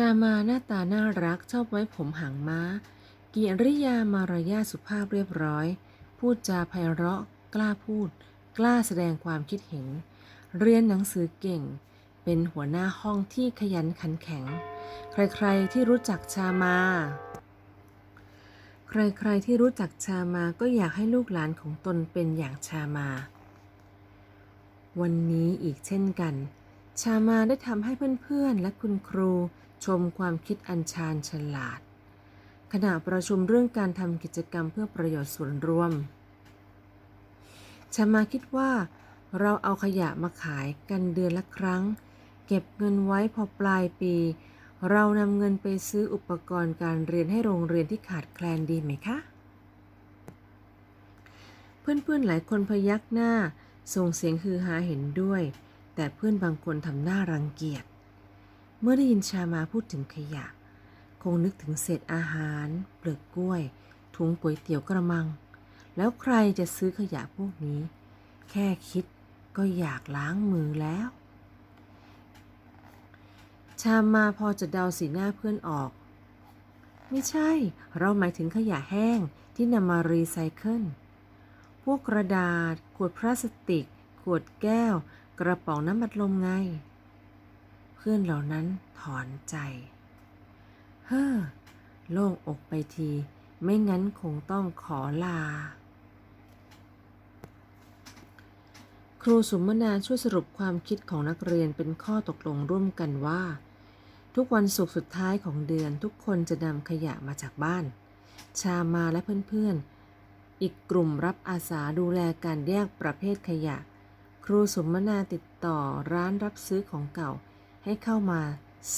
ชามาหน้าตาน่ารักชอบไว้ผมหางม้า กิริยามารยาสุภาพเรียบร้อย พูดจาไพเราะ กล้าพูด กล้าแสดงความคิดเห็น เรียนหนังสือเก่ง เป็นหัวหน้าห้องที่ขยันขันแข็ง ใครๆที่รู้จักชามา ใครๆที่รู้จักชามาก็อยากให้ลูกหลานของตนเป็นอย่างชามา วันนี้อีกเช่นกัน ชามาได้ทำให้เพื่อนๆและคุณครู ชมความคิดอันชาญฉลาด ขณะประชุมเรื่องการทำกิจกรรมเพื่อประโยชน์ส่วนรวมชามาคิดว่า เราเอาขยะมาขายกันเดือนละครั้ง เก็บเงินไว้พอปลายปี เรานำเงินไปซื้ออุปกรณ์การเรียนให้โรงเรียนที่ขาดแคลนดีไหมคะ เพื่อนๆหลายคนพยักหน้า ส่งเสียงฮือฮาเห็นด้วย แต่เพื่อนบางคนทำหน้ารังเกียจ เมื่อได้ยินชามาพูดถึงขยะ คงนึกถึงเศษอาหาร เปลือกกล้วย ถุงก๋วยเตี๋ยวกระมัง แล้วใครจะซื้อขยะพวกนี้ แค่คิดก็อยากล้างมือแล้ว ชามาพอจะเดาสีหน้าเพื่อนออก ไม่ใช่ เราหมายถึงขยะแห้งที่นำมารีไซเคิล พวกกระดาษ ขวดพลาสติก ขวดแก้ว กระป๋องน้ำบัดลมไง พื่อนเหล่านั้นถอนใจ เฮ้อ โล่งอกไปที ไม่งั้นคงต้องขอลา ครูสุมนาช่วยสรุปความคิดของนักเรียนเป็นข้อตกลงร่วมกันว่า ทุกวันศุกร์สุดท้ายของเดือนทุกคนจะนำขยะมาจากบ้าน ชามาและเพื่อนๆ อีกกลุ่มรับอาสาดูแลการแยกประเภทขยะ ครูสุมนาติดต่อร้านรับซื้อของเก่า ให้เข้ามา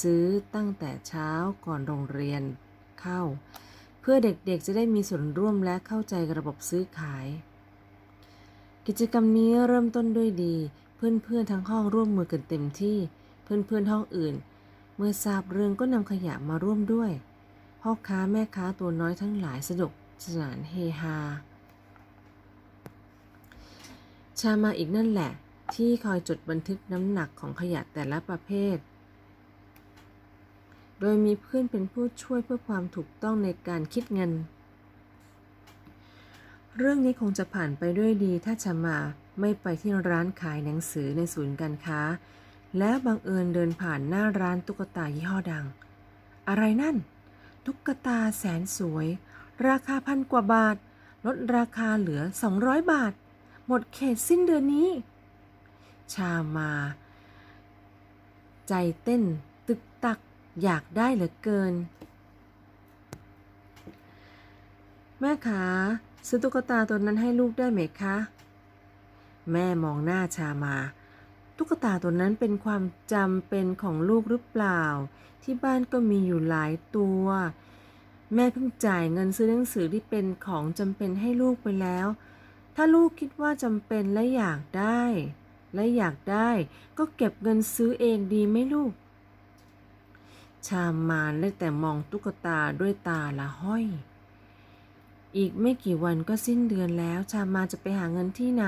ซื้อตั้งแต่เช้าก่อนโรงเรียนเข้า เพื่อเด็กๆจะได้มีส่วนร่วมและเข้าใจระบบซื้อขาย กิจกรรมนี้เริ่มต้นด้วยดี เพื่อนๆทั้งห้องร่วมมือกันเต็มที่ เพื่อนๆห้องอื่น เมื่อทราบเรื่องก็นำขยะมาร่วมด้วยพ่อค้าแม่ค้าตัวน้อยทั้งหลายสนุกสนานเฮฮาชามาอีกนั่นแหละ ที่คอยจดบันทึกน้ำหนักของขยะแต่ละประเภท โดยมีเพื่อนเป็นผู้ช่วยเพื่อความถูกต้องในการคิดเงิน เรื่องนี้คงจะผ่านไปด้วยดีถ้าชมาไม่ไปที่ร้านขายหนังสือในศูนย์การค้า และบังเอิญเดินผ่านหน้าร้านตุ๊กตายี่ห้อดัง อะไรนั่น ตุ๊กตาแสนสวย ราคาพันกว่าบาท ลดราคาเหลือ 200 บาท หมดเขตสิ้นเดือนนี้ ชามา ใจเต้นตึกตักอยากได้เหลือเกิน แม่ขาซื้อตุ๊กตาตัวนั้นให้ลูกได้ไหมคะ แม่มองหน้าชามา ตุ๊กตาตัวนั้นเป็นความจำเป็นของลูกหรือเปล่า ที่บ้านก็มีอยู่หลายตัว แม่เพิ่งจ่ายเงินซื้อหนังสือที่เป็นของจำเป็นให้ลูกไปแล้ว ถ้าลูกคิดว่าจำเป็นและอยากได้ และอยากได้ก็เก็บเงินซื้อเองดีไหมลูก ชามานได้แต่มองตุ๊กตาด้วยตาละห้อย อีกไม่กี่วันก็สิ้นเดือนแล้ว ชามาจะไปหาเงินที่ไหน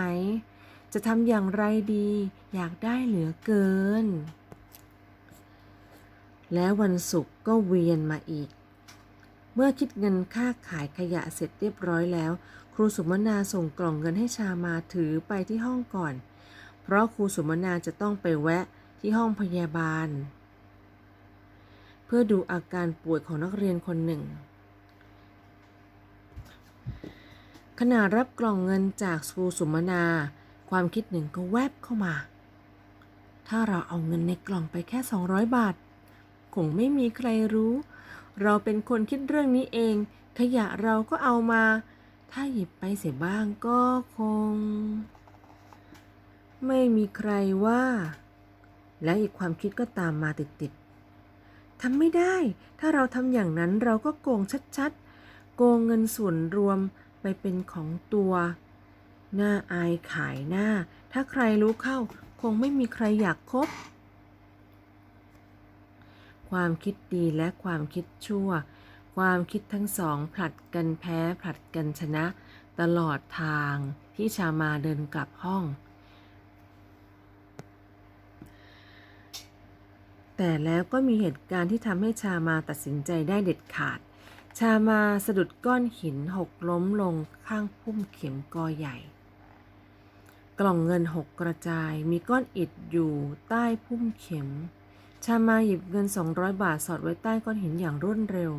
จะทำอย่างไรดี อยากได้เหลือเกิน แล้ววันศุกร์ก็เวียนมาอีก เมื่อคิดเงินค่าขายขยะเสร็จเรียบร้อยแล้ว ครูสุมนาส่งกล่องเงินให้ชามาถือไปที่ห้องก่อน ราะครูสุมนาจะต้องไปแวะที่ห้องพยาบาล เพื่อดูอาการป่วยของนักเรียนคนหนึ่ง ขณะรับกล่องเงินจากครูสุมนา ความคิดหนึ่งก็แวบเข้ามา ถ้าเราเอาเงินในกล่องไปแค่ 200 บาท คงไม่มีใครรู้ เราเป็นคนคิดเรื่องนี้เอง ขยะเราก็เอามา ถ้าหยิบไปเสียบ้างก็คง ไม่มีใครว่า และอีกความคิดก็ตามมาติดๆทำไม่ได้ ถ้าเราทำอย่างนั้นเราก็โกงชัดๆ โกงเงินส่วนรวมไปเป็นของตัวหน้าอายขายหน้า ถ้าใครรู้เข้า คงไม่มีใครอยากคบ ความคิดดีและความคิดชั่ว ความคิดทั้งสองผลัดกันแพ้ผลัดกันชนะ ตลอดทางที่ชามาเดินกลับห้อง แต่แล้วก็มีเหตุการณ์ที่ทำให้ชามาตัดสินใจได้เด็ดขาด ชามาสะดุดก้อนหินหกล้มลงข้างพุ่มเข็มกอใหญ่ กล่องเงินหกกระจายมีก้อนอิฐอยู่ใต้พุ่มเข็ม ชามาหยิบเงิน 200 บาทสอดไว้ใต้ก้อนหินอย่างรวดเร็ว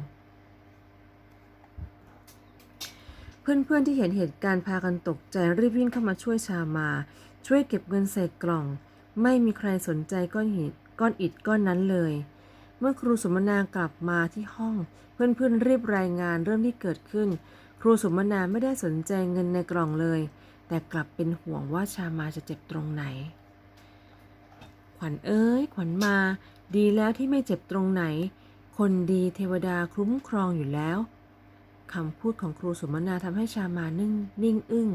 เพื่อนๆที่เห็นเหตุการณ์พากันตกใจรีบวิ่งเข้ามาช่วยชามา ช่วยเก็บเงินใส่กล่อง ไม่มีใครสนใจก้อนหิน ก้อนอิฐก้อนนั้นเลย เมื่อครูสมนากลับมาที่ห้อง เพื่อนๆรีบรายงานเรื่องที่เกิดขึ้น ครูสมนาไม่ได้สนใจเงินในกล่องเลย แต่กลับเป็นห่วงว่าชามาจะเจ็บตรงไหน ขวัญเอ้ย ขวัญมา ดีแล้วที่ไม่เจ็บตรงไหน คนดีเทวดาคุ้มครองอยู่แล้วคำพูดของครูสมนาทำให้ชามานิ่งนิ่งอึ้ง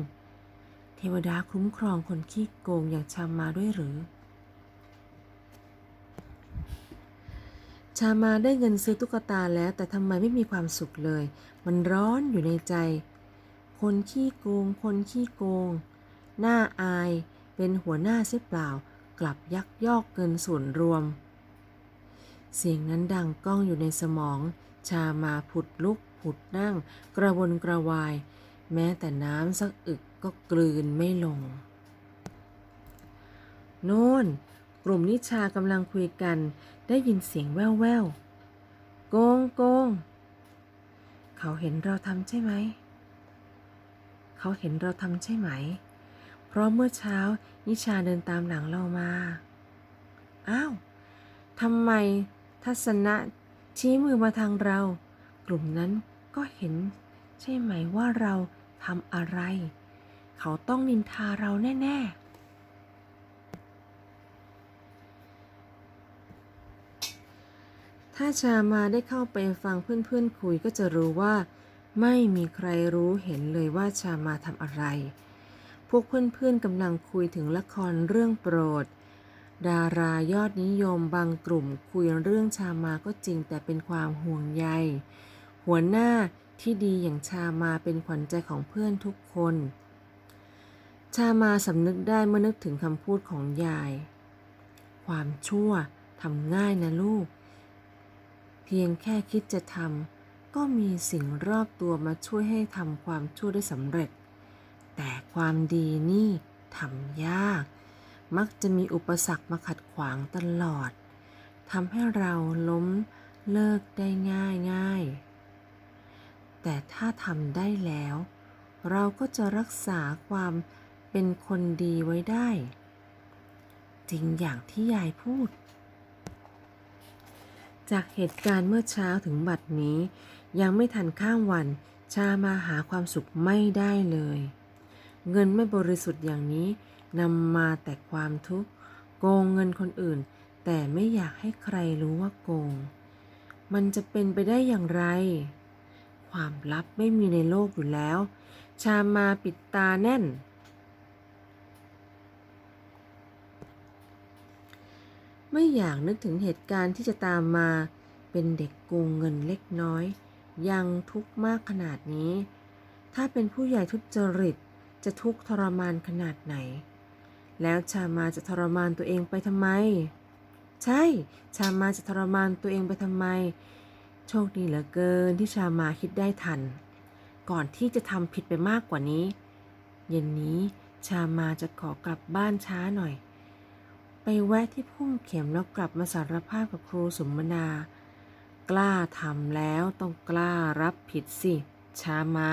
เทวดาคุ้มครองคนขี้โกงอย่างชามาด้วยหรือ ชามาได้เงินซื้อตุ๊กตาแล้วแต่ทำไมไม่มีความสุขเลย มันร้อนอยู่ในใจ คนขี้โกง คนขี้โกง หน้าอาย เป็นหัวหน้าเสียเปล่า กลับยักยอกเงินส่วนรวม เสียงนั้นดังก้องอยู่ในสมอง ชามาผุดลุก ผุดนั่ง กระวนกระวาย แม้แต่น้ำสักอึกก็กลืนไม่ลง โน่น กลุ่มนิชากำลังคุยกัน ได้ยินเสียงแว่วแววๆโกงโกง เขาเห็นเราทำใช่ไหม เขาเห็นเราทำใช่ไหม เพราะเมื่อเช้านิชาเดินตามหลังเรามา อ้าวทำไมทัศนะชี้มือมาทางเรา กลุ่มนั้นก็เห็นใช่ไหมว่าเราทำอะไร เขาต้องนินทาเราแน่ ๆ ถ้าชามาได้เข้าไปฟังเพื่อนๆคุยก็จะรู้ว่า ไม่มีใครรู้เห็นเลยว่าชามาทำอะไร พวกเพื่อนๆกำลังคุยถึงละครเรื่องโปรด ดารายอดนิยมบางกลุ่มคุยเรื่องชามาก็จริงแต่เป็นความห่วงใย หัวหน้าที่ดีอย่างชามาเป็นขวัญใจของเพื่อนทุกคน ชามาสำนึกได้เมื่อนึกถึงคำพูดของยาย ความชั่วทำง่ายนะลูก เพียงแค่คิดจะทำก็มีสิ่งรอบตัวมาช่วยให้ทำความชั่วได้สำเร็จ แต่ความดีนี่ทำยาก มักจะมีอุปสรรคมาขัดขวางตลอดทำให้เราล้มเลิกได้ง่ายง่าย แต่ถ้าทำได้แล้ว เราก็จะรักษาความเป็นคนดีไว้ได้ จริงอย่างที่ยายพูด จากเหตุการณ์เมื่อเช้าถึงบัดนี้ ยังไม่ทันข้ามวัน ชามาหาความสุขไม่ได้เลย เงินไม่บริสุทธิ์อย่างนี้นำมาแต่ความทุกข์โกงเงินคนอื่น แต่ไม่อยากให้ใครรู้ว่าโกง มันจะเป็นไปได้อย่างไร ความลับไม่มีในโลกอยู่แล้ว ชามาปิดตาแน่น ไม่อยากนึกถึงเหตุการณ์ที่จะตามมา เป็นเด็กโกงเงินเล็กน้อย ยังทุกข์มากขนาดนี้ ถ้าเป็นผู้ใหญ่ทุจริตจะทุกข์ทรมานขนาดไหน แล้วชามาจะทรมานตัวเองไปทำไม ใช่ ชามาจะทรมานตัวเองไปทำไม โชคดีเหลือเกินที่ชามาคิดได้ทัน ก่อนที่จะทำผิดไปมากกว่านี้ เย็นนี้ชามาจะขอกลับบ้านช้าหน่อย ไปแวะที่พุ่มเข็มแล้วกลับมาสารภาพกับครูสมนา กล้าทำแล้วต้องกล้ารับผิดสิ ชามา